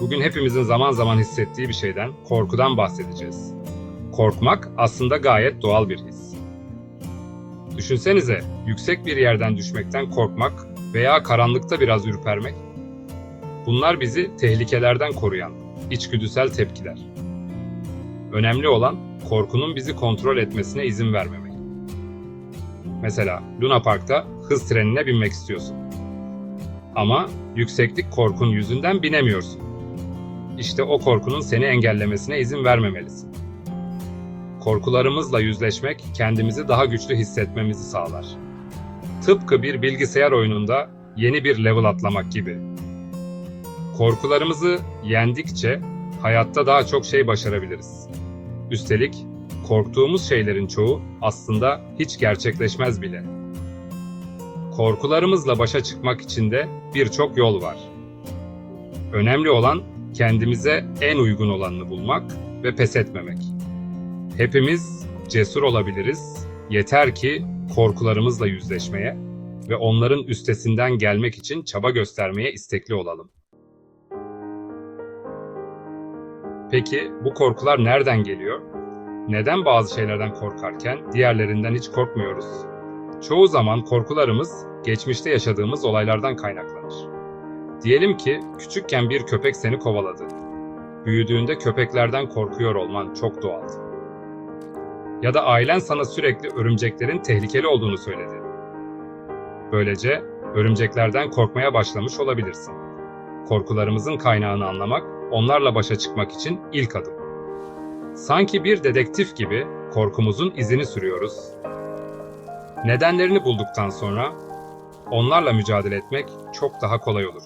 Bugün hepimizin zaman zaman hissettiği bir şeyden, korkudan bahsedeceğiz. Korkmak aslında gayet doğal bir his. Düşünsenize, yüksek bir yerden düşmekten korkmak veya karanlıkta biraz ürpermek. Bunlar bizi tehlikelerden koruyan içgüdüsel tepkiler. Önemli olan korkunun bizi kontrol etmesine izin vermemek. Mesela Luna Park'ta hız trenine binmek istiyorsun. Ama yükseklik korkun yüzünden binemiyorsun. İşte o korkunun seni engellemesine izin vermemelisin. Korkularımızla yüzleşmek kendimizi daha güçlü hissetmemizi sağlar. Tıpkı bir bilgisayar oyununda yeni bir level atlamak gibi. Korkularımızı yendikçe hayatta daha çok şey başarabiliriz. Üstelik korktuğumuz şeylerin çoğu aslında hiç gerçekleşmez bile. Korkularımızla başa çıkmak için de birçok yol var. Önemli olan kendimize en uygun olanını bulmak ve pes etmemek. Hepimiz cesur olabiliriz, yeter ki korkularımızla yüzleşmeye ve onların üstesinden gelmek için çaba göstermeye istekli olalım. Peki bu korkular nereden geliyor? Neden bazı şeylerden korkarken diğerlerinden hiç korkmuyoruz? Çoğu zaman korkularımız geçmişte yaşadığımız olaylardan kaynaklanır. Diyelim ki küçükken bir köpek seni kovaladı. Büyüdüğünde köpeklerden korkuyor olman çok doğal. Ya da ailen sana sürekli örümceklerin tehlikeli olduğunu söyledi. Böylece örümceklerden korkmaya başlamış olabilirsin. Korkularımızın kaynağını anlamak, onlarla başa çıkmak için ilk adım. Sanki bir dedektif gibi korkumuzun izini sürüyoruz. Nedenlerini bulduktan sonra onlarla mücadele etmek çok daha kolay olur.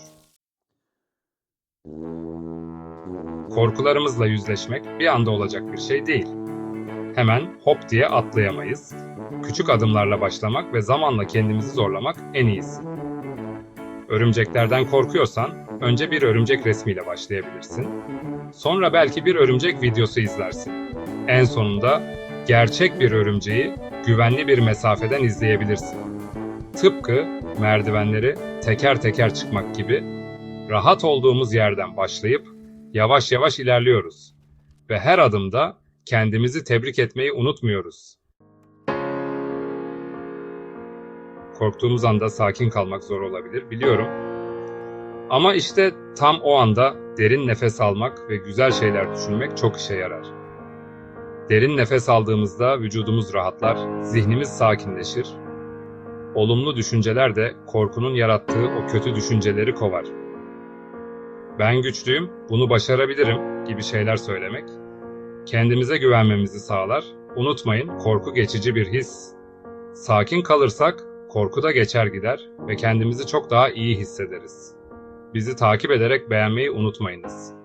Korkularımızla yüzleşmek bir anda olacak bir şey değil. Hemen hop diye atlayamayız. Küçük adımlarla başlamak ve zamanla kendimizi zorlamak en iyisi. Örümceklerden korkuyorsan önce bir örümcek resmiyle başlayabilirsin. Sonra belki bir örümcek videosu izlersin. En sonunda gerçek bir örümceği güvenli bir mesafeden izleyebilirsin. Tıpkı merdivenleri teker teker çıkmak gibi rahat olduğumuz yerden başlayıp yavaş yavaş ilerliyoruz ve her adımda kendimizi tebrik etmeyi unutmuyoruz. Korktuğumuz anda sakin kalmak zor olabilir biliyorum. Ama işte tam o anda derin nefes almak ve güzel şeyler düşünmek çok işe yarar. Derin nefes aldığımızda vücudumuz rahatlar, zihnimiz sakinleşir. Olumlu düşünceler de korkunun yarattığı o kötü düşünceleri kovar. Ben güçlüyüm, bunu başarabilirim gibi şeyler söylemek kendimize güvenmemizi sağlar. Unutmayın, korku geçici bir his. Sakin kalırsak korku da geçer gider ve kendimizi çok daha iyi hissederiz. Bizi takip ederek beğenmeyi unutmayınız.